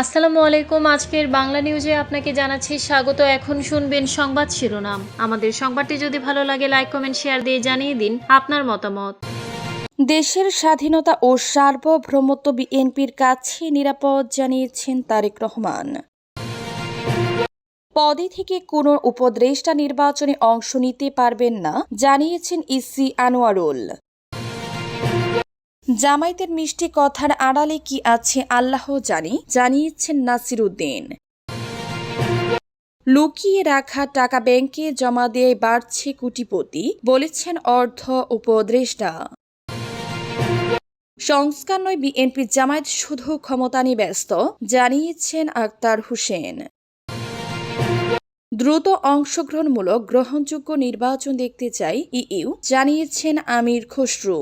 আসসালামু আলাইকুম। আজকের বাংলা নিউজে আপনাকে জানাচ্ছি স্বাগত। এখন শুনবেন সংবাদ শিরোনাম। আমাদের সংবাদটি যদি ভালো লাগে লাইক কমেন্ট শেয়ার দিয়ে জানিয়ে দিন আপনার মতামত। দেশের স্বাধীনতা ও সার্বভৌমত্ব বিএনপির কাছে নিরাপদ জানিয়েছেন তারেক রহমান। পদে থেকে কোনো উপদেষ্টা নির্বাচনে অংশ নিতে পারবেন না, জানিয়েছেন ইসি আনোয়ারুল। জামায়াতের মিষ্টি কথার আড়ালে কি আছে আল্লাহ জানি, জানিয়েছেন নাসির উদ্দিন লুকিয়ে রাখা টাকা ব্যাংকে জমা দিয়ে বাড়ছে কোটিপতি, বলেছেন অর্থ উপদেষ্টা। সংস্কার নয়, বিএনপি জামায়াত শুধু ক্ষমতা নিয়ে ব্যস্ত, জানিয়েছেন আক্তার হোসেন। দ্রুত অংশগ্রহণমূলক গ্রহণযোগ্য নির্বাচন দেখতে চাই ইইউ, জানিয়েছেন আমির খসরু।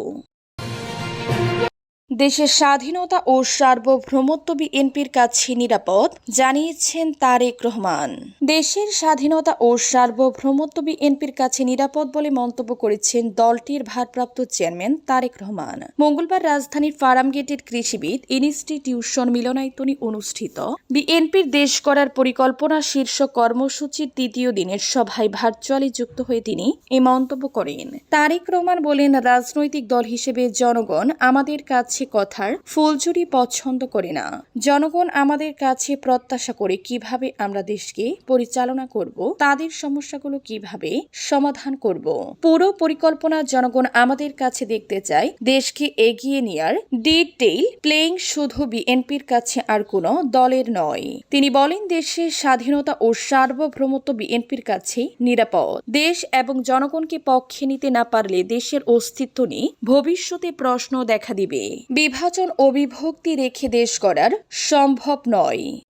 দেশের স্বাধীনতা ও সার্বভৌমত্ব বিএনপির কাছে নিরাপদ, জানিয়েছেন তারেক রহমান। দেশের স্বাধীনতা ও সার্বভৌমত্ব বিএনপির কাছে নিরাপদ বলে মন্তব্য করেছেন দলটির ভারপ্রাপ্ত চেয়ারম্যান তারেক রহমান। মঙ্গলবার রাজধানীর ফার্মগেটের কৃষিবিদ ইনস্টিটিউশন মিলনায়তনে অনুষ্ঠিত বিএনপির দেশ করার পরিকল্পনা শীর্ষ কর্মসূচির তৃতীয় দিনের সভায় ভার্চুয়ালি যুক্ত হয়ে তিনি এ মন্তব্য করেন। তারেক রহমান বলেন, রাজনৈতিক দল হিসেবে জনগণ আমাদের কাছে কথার ফুলঝুরি পছন্দ করে না। জনগণ আমাদের কাছে প্রত্যাশা করে কীভাবে আমরা দেশকে পরিচালনা করব, তাদের সমস্যাগুলো কীভাবে সমাধান করব। পুরো পরিকল্পনা জনগণ আমাদের কাছে দেখতে চায়, দেশকে এগিয়ে নেয়ার ডিটেইল প্লেইং শুধু বিএনপির কাছে আর কোনো দলের নয়। তিনি বলেন দেশের স্বাধীনতা ও সার্বভৌমত্ব বিএনপির কাছে নিরাপদ। দেশ এবং জনগণকে পক্ষে নিতে না পারলে দেশের অস্তিত্ব নিয়ে ভবিষ্যতে প্রশ্ন দেখা দিবে। বিভাজন অবিভক্তি বিভক্তি রেখে দেশ করার সম্ভব নয়।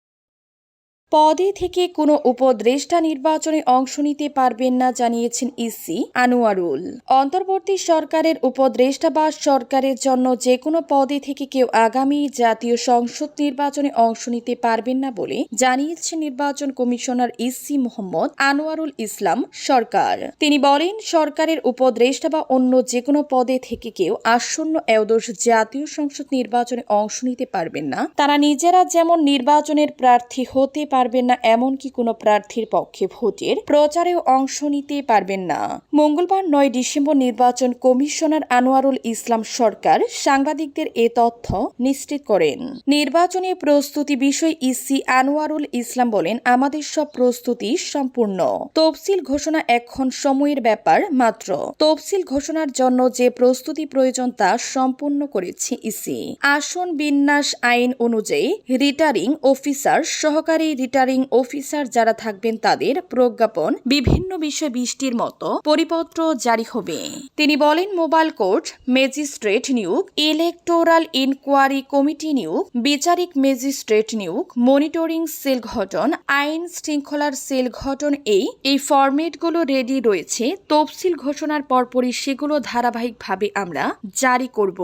পদে থেকে কোনো উপদেষ্টা নির্বাচনে অংশ নিতে পারবেন না জানিয়েছেন ইসি আনোয়ারুল। অন্তর্বর্তী সরকারের উপদেষ্টা বা সরকারের জন্য যে কোনো পদে থেকে কেউ আগামী জাতীয় সংসদ নির্বাচনে অংশ নিতে পারবেন না বলে জানিয়েছেন নির্বাচন কমিশনার ইসি মোহাম্মদ আনোয়ারুল ইসলাম সরকার। তিনি বলেন, সরকারের উপদেষ্টা বা অন্য যে কোনো পদে থেকে কেউ আসন্ন এওদশ জাতীয় সংসদ নির্বাচনে অংশ নিতে পারবেন না। তারা নিজেরা যেমন নির্বাচনের প্রার্থী হতে পারবেন না এমনকি কোনো প্রার্থীর পক্ষে ভোটের প্রচারেও অংশ নিতে পারবেন না। মঙ্গলবার নয় ডিসেম্বর নির্বাচন কমিশনার আনোয়ারুল ইসলাম সরকার সাংবাদিকদের এ তথ্য নিশ্চিত করেন। নির্বাচনী প্রস্তুতি বিষয়ে ইসি আনোয়ারুল ইসলাম বলেন, আমাদের সব প্রস্তুতি সম্পূর্ণ। তফসিল ঘোষণা এখন সময়ের ব্যাপার মাত্র। তফসিল ঘোষণার জন্য যে প্রস্তুতি প্রয়োজন তা সম্পূর্ণ করেছে ইসি। আসন বিন্যাস আইন অনুযায়ী রিটার্নিং অফিসার সহকারী রিটার্নিং অফিসার যারা থাকবেন তাদের প্রজ্ঞাপন বিভিন্ন বিষয় বৃষ্টির মতো পরিপত্র জারি হবে। তিনি বলেন, মোবাইল কোর্ট, ম্যাজিস্ট্রেট নিয়োগ, ইলেকটোরাল ইনকোয়ারি কমিটি নিয়োগ, বিচারিক ম্যাজিস্ট্রেট নিয়োগ, মনিটরিং সেল গঠন, আইন শৃঙ্খলার সেল গঠন এই এই ফরম্যাটগুলো রেডি রয়েছে। তফসিল ঘোষণার পরপরই সেগুলো ধারাবাহিকভাবে আমরা জারি করব।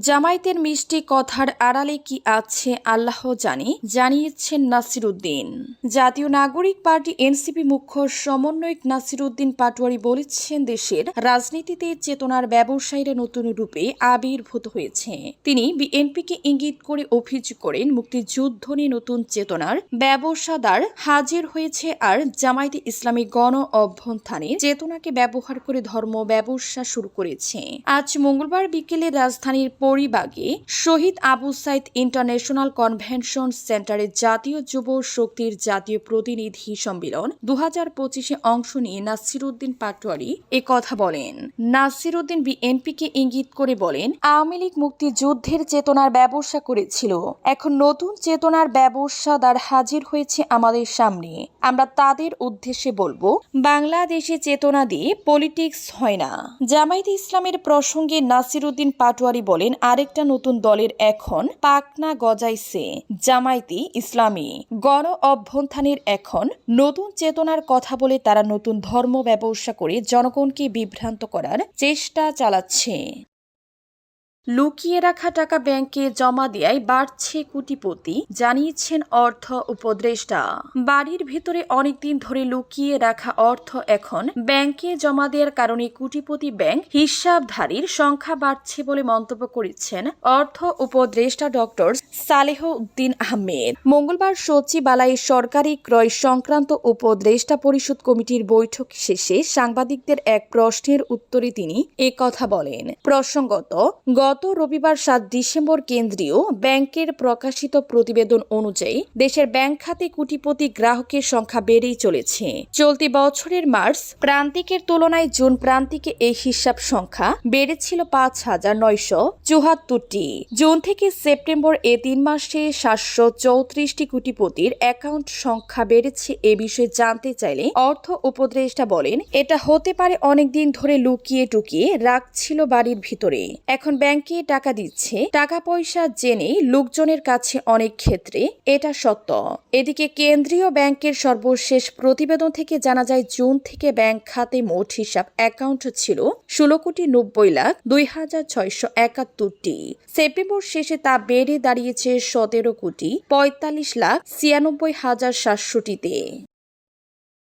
জামায়াতের মিষ্টি কথার আড়ালে কি আছে আল্লাহ জানি, জানিয়েছেন নাসির উদ্দিন জাতীয় নাগরিক পার্টি এনসিপি মুখ্য সমন্বয়ক নাসির উদ্দিন পাটোয়ারি বলেছেন, দেশের রাজনীতিতে চেতনার ব্যবসায়ীরা নতুন রূপে আবির্ভূত হয়েছে। তিনি বিএনপিকে ইঙ্গিত করে অভিযোগ করেন, মুক্তিযুদ্ধ নিয়ে নতুন চেতনার ব্যবসাদার হাজির হয়েছে আর জামায়াতে ইসলামী গণ অভ্যন্থানে চেতনাকে ব্যবহার করে ধর্ম ব্যবসা শুরু করেছে। আজ মঙ্গলবার বিকেলে রাজধানীর পরিবাগে শহীদ আবু সাইদ ইন্টারন্যাশনাল কনভেনশন সেন্টারে জাতীয় যুব শক্তির জাতীয় প্রতিনিধি সম্মেলন দু হাজার পঁচিশে অংশ নিয়ে নাসিরুদ্দিন পাটোয়ারি এ কথা বলেন। নাসিরুদ্দিন বিএনপিকে ইঙ্গিত করে বলেন, আওয়ামী লীগ মুক্তিযুদ্ধের চেতনার ব্যবসা করেছিল। এখন নতুন চেতনার ব্যবসাদার হাজির হয়েছে আমাদের সামনে। আমরা তাদের উদ্দেশ্যে বলব, বাংলাদেশে চেতনা দিয়ে পলিটিক্স হয় না। জামায়াতে ইসলামের প্রসঙ্গে নাসিরুদ্দিন পাটোয়ারি বলেন আরেকটা নতুন দলের এখন পাকনা গজাইছে জামায়াতি ইসলামী। গণ অভ্যন্থানের এখন নতুন চেতনার কথা বলে তারা নতুন ধর্ম ব্যবসা করে জনগণকে বিভ্রান্ত করার চেষ্টা চালাচ্ছে। লুকিয়ে রাখা টাকা ব্যাংকে জমা দেয় বাড়ছে কোটিপতি, জানিয়েছেন অর্থ উপদেষ্টা। বাড়ির ভিতরে অনেকদিন ধরে লুকিয়ে রাখা অর্থ এখন ব্যাংকে জমা দেওয়ার কারণে কোটিপতি ব্যাংক হিসাবধারীর সংখ্যা বাড়ছে বলে মন্তব্য করেছেন অর্থ উপদেষ্টা ডক্টর সালেহ উদ্দিন আহমেদ। মঙ্গলবার সচিবালয়ে সরকারি ক্রয় সংক্রান্ত উপদেষ্টা পরিষদ কমিটির বৈঠক শেষে সাংবাদিকদের এক প্রশ্নের উত্তরে তিনি কথা বলেন। প্রসঙ্গত, গত রবিবার সাত ডিসেম্বর কেন্দ্রীয় ব্যাংকের প্রকাশিত প্রতিবেদন অনুযায়ী দেশের ব্যাংক খাতে কোটিপতি গ্রাহকের সংখ্যা বেড়েই চলেছে। চলতি বছরের মার্চ প্রান্তিকের তুলনায় জুন প্রান্তিকে এই হিসাব সংখ্যা বেড়েছিল পাঁচ হাজার নয়শো চুহাত্তরটি জুন থেকে সেপ্টেম্বর এ তিন মাসে সাতশো চৌত্রিশটি কোটিপতির অ্যাকাউন্ট সংখ্যা বেড়েছে এ বিষয়ে জানতে চাইলে অর্থ উপদেষ্টা বলেন, এটা হতে পারে অনেকদিন ধরে লুকিয়ে টুকিয়ে রাখছিল বাড়ির ভিতরে। এখন ব্যাংকে টাকা দিচ্ছে টাকা পয়সা জেনে লোকজনের কাছে অনেক ক্ষেত্রে এটা সত্য। এদিকে কেন্দ্রীয় ব্যাংকের সর্বশেষ প্রতিবেদন থেকে জানা যায়, জুন থেকে ব্যাংক খাতে মোট হিসাব অ্যাকাউন্ট ছিল ষোলো কোটি নব্বই লাখ দুই হাজার ছয়শো একাত্তরটি। সেপ্টেম্বর শেষে তা বেড়ে দাঁড়িয়েছে সতেরো কোটি পঁয়তাল্লিশ লাখ ছিয়ানব্বই হাজার সাতশোটিতে।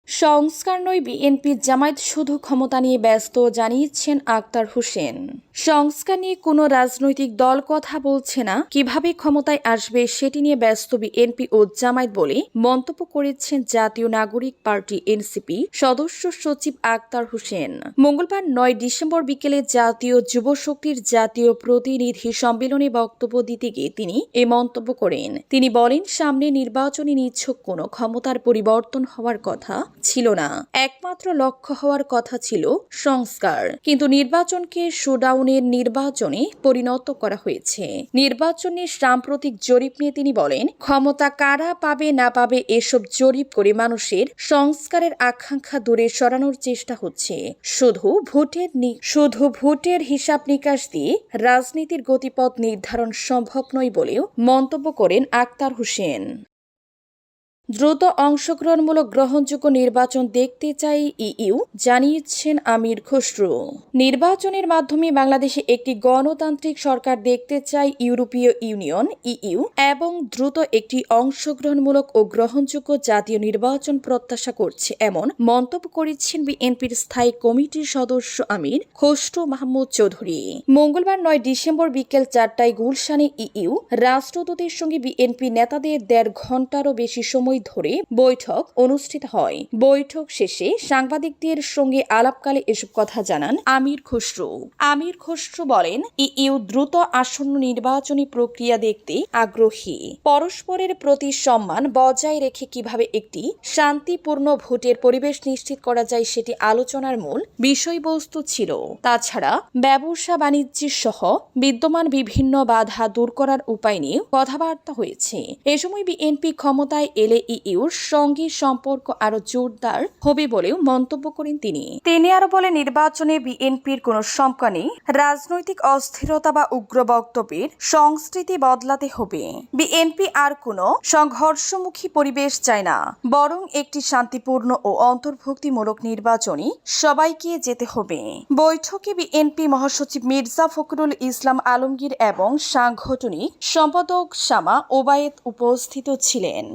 সংস্কার নয়, বিএনপি জামায়াত শুধু ক্ষমতা নিয়ে ব্যস্ত, জানিয়েছেন আক্তার হোসেন। সংস্কার নিয়ে কোনো রাজনৈতিক দল কথা বলছে না। কীভাবে ক্ষমতায় আসবে সেটি নিয়ে ব্যস্ত বিএনপি ও জামায়াত বলে মন্তব্য করেছেন জাতীয় নাগরিক পার্টি এনসিপি সদস্য সচিব আক্তার হোসেন। মঙ্গলবার নয় ডিসেম্বর বিকেলে জাতীয় যুব শক্তির জাতীয় প্রতিনিধি সম্মেলনে বক্তব্য দিতে গিয়ে তিনি এ মন্তব্য করেন। তিনি বলেন, সামনে নির্বাচনী নিচ্ছক কোনো ক্ষমতার পরিবর্তন হওয়ার কথা ছিল না। একমাত্র লক্ষ্য হওয়ার কথা ছিল সংস্কার। কিন্তু নির্বাচনকে শোডাউনের নির্বাচনে পরিণত করা হয়েছে। নির্বাচনের সাম্প্রতিক জরিপ নিয়ে তিনি বলেন, ক্ষমতা কারা পাবে না পাবে এসব জরিপ করে মানুষের সংস্কারের আকাঙ্ক্ষা দূরে সরানোর চেষ্টা হচ্ছে। শুধু ভোটের শুধু ভোটের হিসাব নিকাশ দিয়ে রাজনীতির গতিপথ নির্ধারণ সম্ভব নয় বলেও মন্তব্য করেন আক্তার হোসেন। দ্রুত অংশগ্রহণমূলক গ্রহণযোগ্য নির্বাচন দেখতে চাই ইইউ, জানিয়েছেন আমির খসরু। নির্বাচনের মাধ্যমে বাংলাদেশে একটি গণতান্ত্রিক সরকার দেখতে চাই ইউরোপীয় ইউনিয়ন, ইইউ, এবং দ্রুত একটি অংশগ্রহণমূলক ও গ্রহণযোগ্য জাতীয় নির্বাচন প্রত্যাশা করছে, এমন মন্তব্য করেছেন বিএনপির স্থায়ী কমিটির সদস্য আমির খসরু মাহমুদ চৌধুরী। মঙ্গলবার নয় ডিসেম্বর বিকেল চারটায় গুলশানে ইইউ, রাষ্ট্রদূতের সঙ্গে বিএনপি নেতাদের দেড় ঘন্টারও বেশি সময় ধরে বৈঠক অনুষ্ঠিত হয়। বৈঠক শেষে সাংবাদিকদের সঙ্গে আলাপকালে এসব কথা জানান আমির খসরু। আমির খসরু বলেন, ইইউ দ্রুত আসন্ন নির্বাচনী প্রক্রিয়া দেখতে আগ্রহী। পরস্পরের প্রতি সম্মান বজায় রেখে কীভাবে একটি শান্তিপূর্ণ ভোটের পরিবেশ নিশ্চিত করা যায় সেটি আলোচনার মূল বিষয়বস্তু ছিল। তাছাড়া ব্যবসা বাণিজ্য সহ বিদ্যমান বিভিন্ন বাধা দূর করার উপায় নিয়ে কথাবার্তা হয়েছে। এ সময় বিএনপি ক্ষমতায় এলে ইইউর সঙ্গে সম্পর্ক আরও জোরদার হবে বলেও মন্তব্য করেন তিনি। তিনি আরও বলে নির্বাচনে বিএনপির কোনো শঙ্কা নেই, রাজনৈতিক অস্থিরতা বা উগ্র বক্তব্যের সংস্কৃতি বদলাতে হবে। বিএনপি আর কোনো সংঘর্ষমুখী পরিবেশ চায় না, বরং একটি শান্তিপূর্ণ ও অন্তর্ভুক্তিমূলক নির্বাচনী সবাইকে যেতে হবে। বৈঠকে বিএনপি মহাসচিব মির্জা ফখরুল ইসলাম আলমগীর এবং সাংগঠনিক সম্পাদক শামা ওবায়েদ উপস্থিত ছিলেন।